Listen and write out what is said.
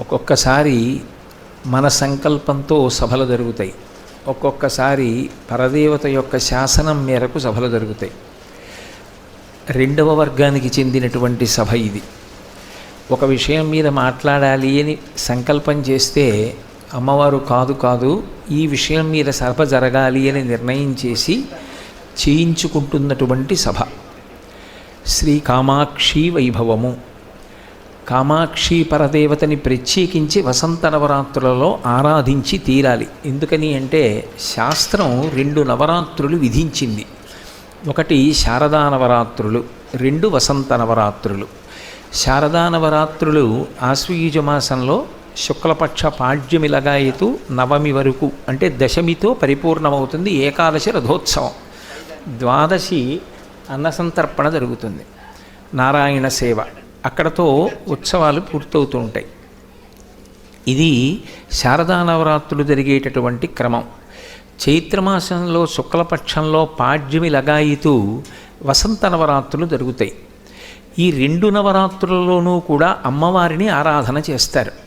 ఒక్కొక్కసారి మన సంకల్పంతో సభలు జరుగుతాయి. ఒక్కొక్కసారి పరదేవత యొక్క శాసనం మేరకు సభలు జరుగుతాయి. రెండవ వర్గానికి చెందినటువంటి సభ ఇది. ఒక విషయం మీద మాట్లాడాలి అని సంకల్పం చేస్తే అమ్మవారు కాదు కాదు ఈ విషయం మీద సభ జరగాలి అని నిర్ణయం చేసి చేయించుకుంటున్నటువంటి సభ. శ్రీ కామాక్షి వైభవము. కామాక్షి పరదేవతని ప్రత్యేకించి వసంత నవరాత్రులలో ఆరాధించి తీరాలి. ఎందుకని అంటే శాస్త్రం రెండు నవరాత్రులు విధించింది. ఒకటి శారదా నవరాత్రులు రెండు వసంత నవరాత్రులు. శారదా నవరాత్రులు ఆశ్వయుజ మాసంలో శుక్లపక్ష పాడ్యమి లగాయతు నవమి వరకు అంటే దశమితో పరిపూర్ణమవుతుంది ఏకాదశి రథోత్సవం. ద్వాదశి అన్నసంతర్పణ జరుగుతుంది. నారాయణ సేవ. అక్కడతో ఉత్సవాలు పూర్తవుతూ ఉంటాయి. ఇది శారదా నవరాత్రులు జరిగేటటువంటి క్రమం. చైత్రమాసంలో శుక్లపక్షంలో పాడ్యమి లగాయితూ వసంత నవరాత్రులు జరుగుతాయి. ఈ రెండు నవరాత్రులలోనూ కూడా అమ్మవారిని ఆరాధన చేస్తారు.